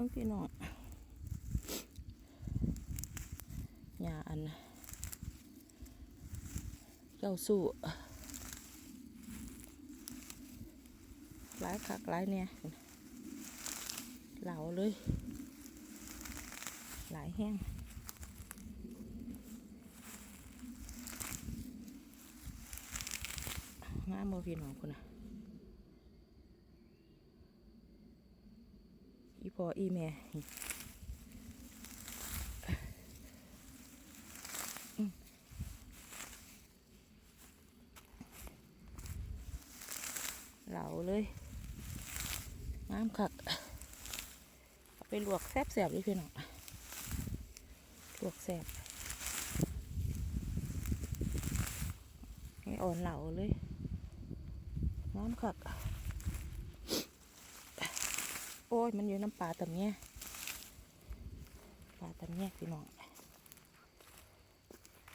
น้องพี่น้องยาอันเจ้าสู้หลายคักหลายเนี่ยเหลาเลย หลายแห้งงามบ่พี่น้องคนน่ะ อี พออีแม่เหลาเลยน้ำคักเอาไปลวกแซบแสบๆเลยพี่น้องลวกแซบให้อ่อนเหลาเลยน้ำคัก โอ้ย มันอยู่น้ำปลาตำเนี้ยปลาตำเนี้ยพี่น้อง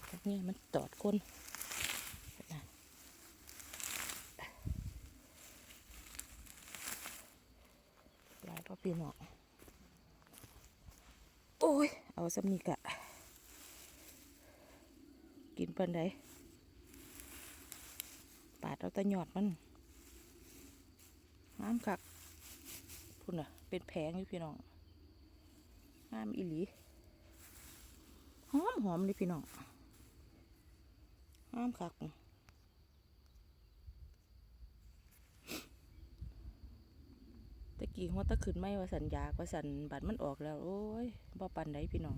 ตำเนี้ยมันตอดก้นลายพ่อพี่น้องโอ้ย เอาสำนีกะ กินเปันไดปาดเอาแตะหยอดมันน้ำคัก พุ่นอะ เป็นแผงอยู่พี่น้องงามอีหลีหอมหอมเลยพี่น้องงามคักตะกี้หัวตะขึ้นไม่ว่าสัญญาว่าสันบัตรมันออกแล้ว โอ้ยบ่ปันไดพี่น้อง